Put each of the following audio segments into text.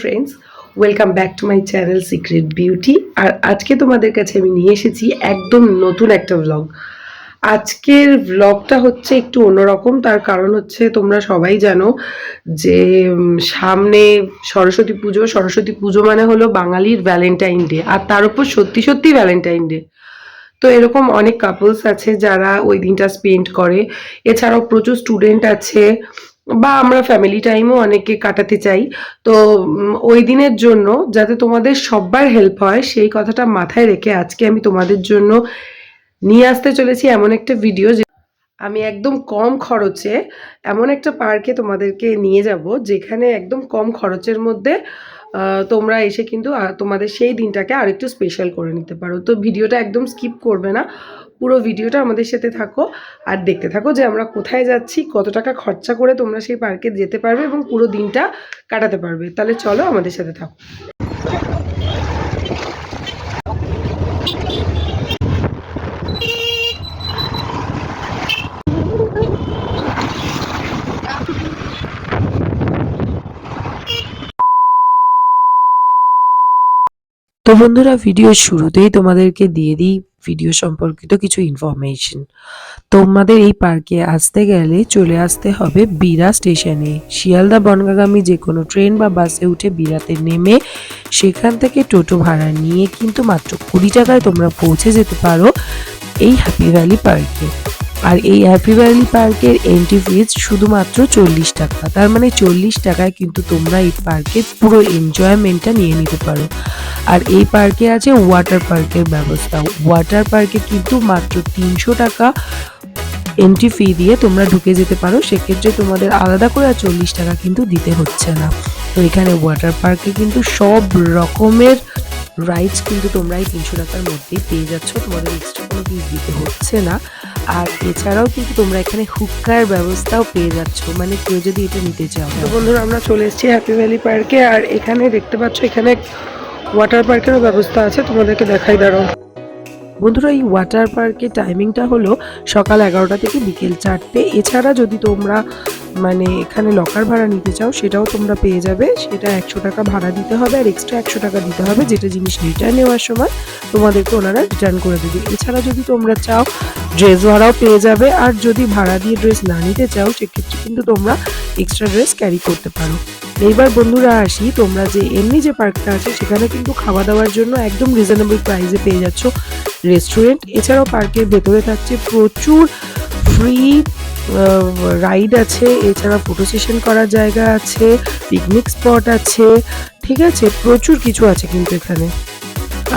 Friends welcome back to my channel secret beauty আর আজকে তোমাদের কাছে আমি নিয়ে এসেছি একদম নতুন একটা ব্লগ আজকের ব্লগটা হচ্ছে একটু অন্যরকম, তার কারণ হচ্ছে তোমরা সবাই জানো যে সামনে সরস্বতী পুজো। সরস্বতী পুজো মানে হলো বাঙালির ভ্যালেন্টাইন ডে আর তার উপর সত্যি সত্যি ভ্যালেন্টাইন ডে তো এরকম অনেক কাপলস আছে যারা ওই দিনটা স্পেন্ড করে। এছাড়াও প্রচুর স্টুডেন্ট আছে। বা আমরা ফ্যামিলি টাইমও অনেকে কাটাতে চাই। তো ওই দিনের জন্য যাতে তোমাদের সবার হেল্প হয়, সেই কথাটা মাথায় রেখে আজকে আমি তোমাদের জন্য নিয়ে আসতে চলেছি এমন একটা ভিডিও যে আমি একদম কম খরচে এমন একটা পার্কে তোমাদেরকে নিয়ে যাব, যেখানে একদম কম খরচের মধ্যে তোমরা এসে কিন্তু তোমাদের সেই দিনটাকে আরেকটু স্পেশাল করে নিতে পারো। তো ভিডিওটা একদম স্কিপ করবে না। পুরো ভিডিওটা আমাদের সাথে থাকো আর দেখতে থাকো যে আমরা কোথায় যাচ্ছি, কত টাকা খরচা করে তোমরা সেই পার্কে যেতে পারবে এবং পুরো দিনটা কাটাতে পারবে। তাহলে চলো আমাদের সাথে থাকো। তো বন্ধুরা ভিডিওর শুরুতেই তোমাদেরকে দিয়ে দিই ভিডিও সম্পর্কিত কিছু ইনফরমেশন তোমাদের এই পার্কে আসতে গেলে চলে আসতে হবে বিরা স্টেশনে শিয়ালদা বনগাগামী যে কোনো ট্রেন বা বাসে উঠে বিরাতে নেমে সেখান থেকে টোটো ভাড়া নিয়ে কিন্তু মাত্র কুড়ি টাকায় তোমরা পৌঁছে যেতে পারো এই হ্যাপি ভ্যালি পার্কে আর এই হ্যাপি ভ্যালি পার্কের এন্ট্রি ফিজ শুধুমাত্র চল্লিশ টাকা। তার মানে চল্লিশ টাকায় কিন্তু তোমরা এই পার্কের পুরো এনজয়মেন্টটা নিয়ে নিতে পারো। আর এই পার্কে আছে ওয়াটার পার্কের ব্যবস্থা। ওয়াটার পার্কে কিন্তু মাত্র তিনশো টাকা এন্ট্রি ফি দিয়ে তোমরা ঢুকে যেতে পারো। সেক্ষেত্রে তোমাদের আলাদা করে আর চল্লিশ টাকা কিন্তু দিতে হচ্ছে না। তো এখানে ওয়াটার পার্কে কিন্তু সব রকমের রাইডস কিন্তু তোমরা এই তিনশো টাকার মধ্যেই পেয়ে যাচ্ছ। তোমাদের এক্সট্রা কোনো ফিস দিতে হচ্ছে না। আর এছাড়াও কিন্তু তোমরা এখানে হুক্কার ব্যবস্থাও পেয়ে যাচ্ছ। মানে কেউ যদি এটা নিতে চাও। তো বন্ধুরা, আমরা চলে এসেছি হ্যাপি ভ্যালি পার্কে আর এখানে দেখতে পাচ্ছ, এখানে ওয়াটার পার্কেরও ব্যবস্থা আছে। তোমাদেরকে দেখাই দাঁড়াও। বন্ধুরা, এই ওয়াটার পার্কের টাইমিংটা হলো সকাল এগারোটা থেকে বিকেল চারটে। এছাড়া যদি তোমরা মানে এখানে লকার ভাড়া নিতে চাও, সেটাও তোমরা পেয়ে যাবে। সেটা একশো টাকা ভাড়া দিতে হবে আর এক্সট্রা একশো টাকা দিতে হবে, যেটা জিনিস রিটার্ন নেওয়ার সময় তোমাদেরকে ওনারা রিটার্ন করে দেবে। এছাড়া যদি তোমরা চাও ড্রেস ভাড়াও পেয়ে যাবে। আর যদি ভাড়া দিয়ে ড্রেস না নিতে চাও, সেক্ষেত্রে কিন্তু তোমরা এক্সট্রা ড্রেস ক্যারি করতে পারো। এইবার বন্ধুরা আসি, তোমরা যে এমনি যে পার্কটা আছে, সেখানে কিন্তু খাওয়া দাওয়ার জন্য একদম রিজনেবল প্রাইসে পেয়ে যাচ্ছ রেস্টুরেন্ট এছাড়াও পার্কের ভেতরে থাকছে প্রচুর ফ্রি রাইড আছে। এছাড়া ফটো সেশন করার জায়গা আছে পিকনিক স্পট আছে, ঠিক আছে? প্রচুর কিছু আছে কিন্তু এখানে।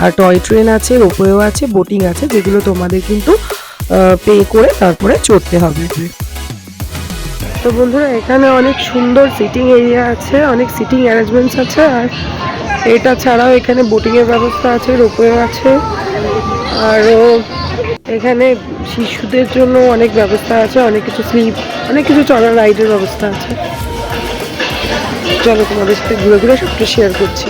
আর টয় ট্রেন আছে রোপওয়েও আছে বোটিং আছে, যেগুলো তোমাদের কিন্তু পে করে তারপরে চড়তে হবে। তো বন্ধুরা এখানে অনেক সুন্দর সিটিং এরিয়া আছে অনেক সিটিং অ্যারেঞ্জমেন্টস আছে আর এটা ছাড়াও এখানে বোটিং এর ব্যবস্থা আছে রোপওয়ে আছে আরও এখানে শিশুদের জন্য অনেক ব্যবস্থা আছে অনেক কিছু স্লিপ অনেক কিছু চলার রাইডের ব্যবস্থা আছে। চলো তোমাদের সাথে ঘুরে ঘুরে সবটা শেয়ার করছি।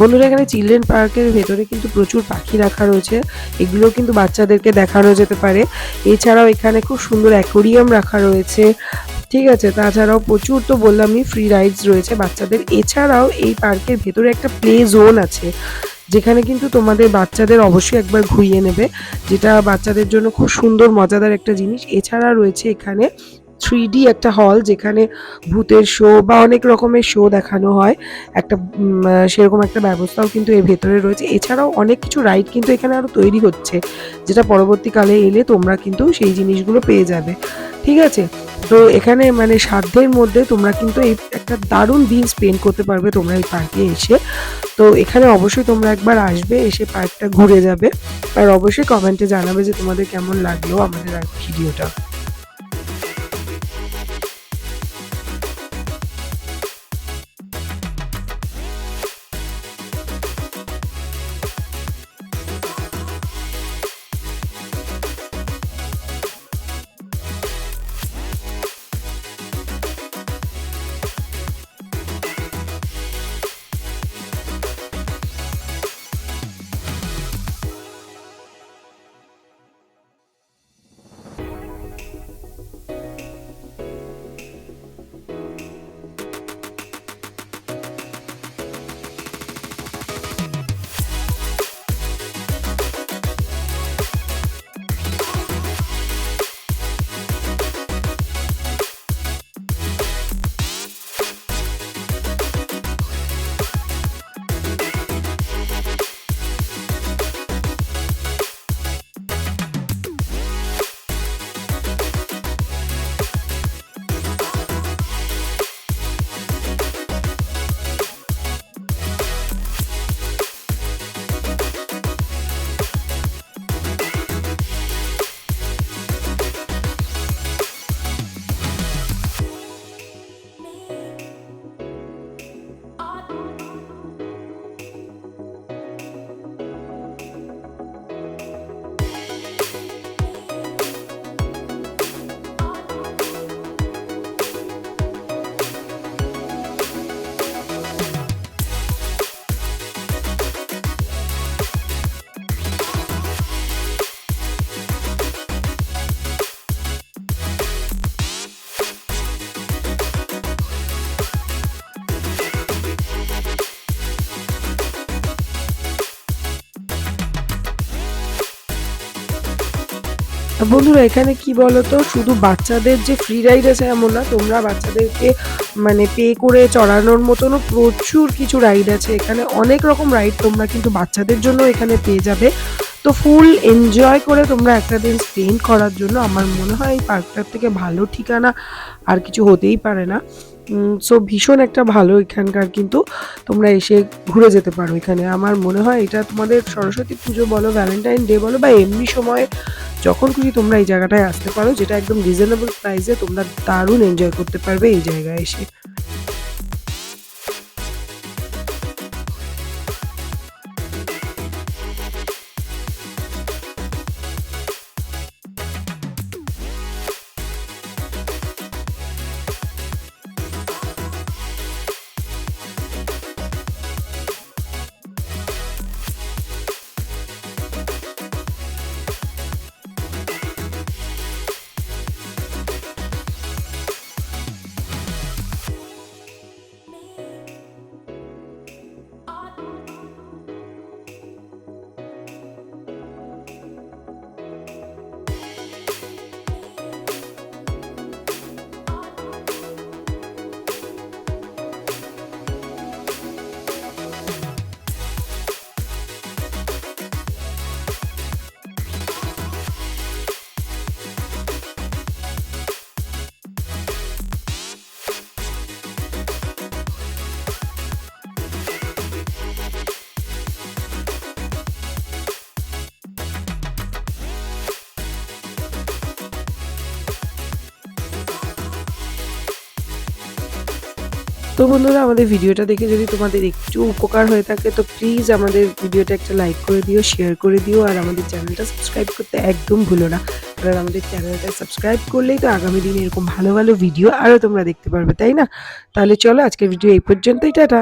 বন্ধুরা, এখানে চিলড্রেন পার্কের ভেতরে কিন্তু প্রচুর পাখি রাখা রয়েছে। এগুলো কিন্তু বাচ্চাদেরকে দেখানো যেতে পারে। এছাড়াও এখানে খুব সুন্দর অ্যাকোরিয়াম রাখা রয়েছে। ঠিক আছে, তাছাড়াও প্রচুর তো বললামই ফ্রি রাইডস রয়েছে বাচ্চাদের। এছাড়াও এই পার্কের ভেতরে একটা প্লে জোন আছে, যেখানে কিন্তু তোমাদের বাচ্চাদের অবশ্যই একবার ঘুরিয়ে নেবে, যেটা বাচ্চাদের জন্য খুব সুন্দর, মজাদার একটা জিনিস। এছাড়া রয়েছে এখানে থ্রি একটা হল যেখানে ভূতের শো বা অনেক রকমের শো দেখানো হয়। একটা সেরকম একটা ব্যবস্থাও কিন্তু এর ভেতরে রয়েছে। এছাড়াও অনেক কিছু রাইড কিন্তু এখানে আরও তৈরি হচ্ছে, যেটা পরবর্তীকালে এলে তোমরা কিন্তু সেই জিনিসগুলো পেয়ে যাবে। ঠিক আছে? তো এখানে মানে সাধ্যের মধ্যে তোমরা কিন্তু এই একটা দারুণ দিন স্পেন্ড করতে পারবে তোমরা এই পার্কে এসে। তো এখানে অবশ্যই তোমরা একবার আসবে, এসে পার্কটা ঘুরে যাবে। আর অবশ্যই কমেন্টে জানাবে যে তোমাদের কেমন লাগল আমাদের ভিডিওটা বন্ধুরা, এখানে কি বলতো? শুধু বাচ্চাদের যে ফ্রি রাইড আছে এমন না, তোমরা বাচ্চাদেরকে মানে পে করে চড়ানোর মতনও প্রচুর কিছু রাইড আছে। এখানে অনেক রকম রাইড তোমরা কিন্তু বাচ্চাদের জন্য এখানে পেয়ে যাবে। তো ফুল এনজয় করে তোমরা একটা দিন স্পেন্ড করার জন্য আমার মনে হয় এই পার্কটার থেকে ভালো ঠিকানা আর কিছু হতেই পারে না। সো ভীষণ একটা ভালো এখানকার, কিন্তু তোমরা এসে ঘুরে যেতে পারো এখানে। আমার মনে হয় এটা তোমাদের সরস্বতী পুজো বলো ভ্যালেন্টাইন ডে বলো, বা এমনি সময় যখন খুশি তোমরা এই জায়গাটায় আসতে পারো, যেটা একদম রিজনেবল প্রাইসে তোমরা দারুণ এনজয় করতে পারবে এই জায়গায় এসে। তো বন্ধুরা, আমাদের ভিডিওটা দেখে যদি তোমাদের একটু উপকার হয়ে থাকে, তো প্লিজ আমাদের ভিডিওটা একটা লাইক করে দিও শেয়ার করে দিও, আর আমাদের চ্যানেলটা সাবস্ক্রাইব করতে একদম ভুলো না। কারণ আমাদের চ্যানেলটা সাবস্ক্রাইব করলেই তো আগামী দিনে এরকম ভালো ভালো ভিডিও আরও তোমরা দেখতে পারবে, তাই না? তাহলে চলো আজকের ভিডিও এই পর্যন্তই, টাটা।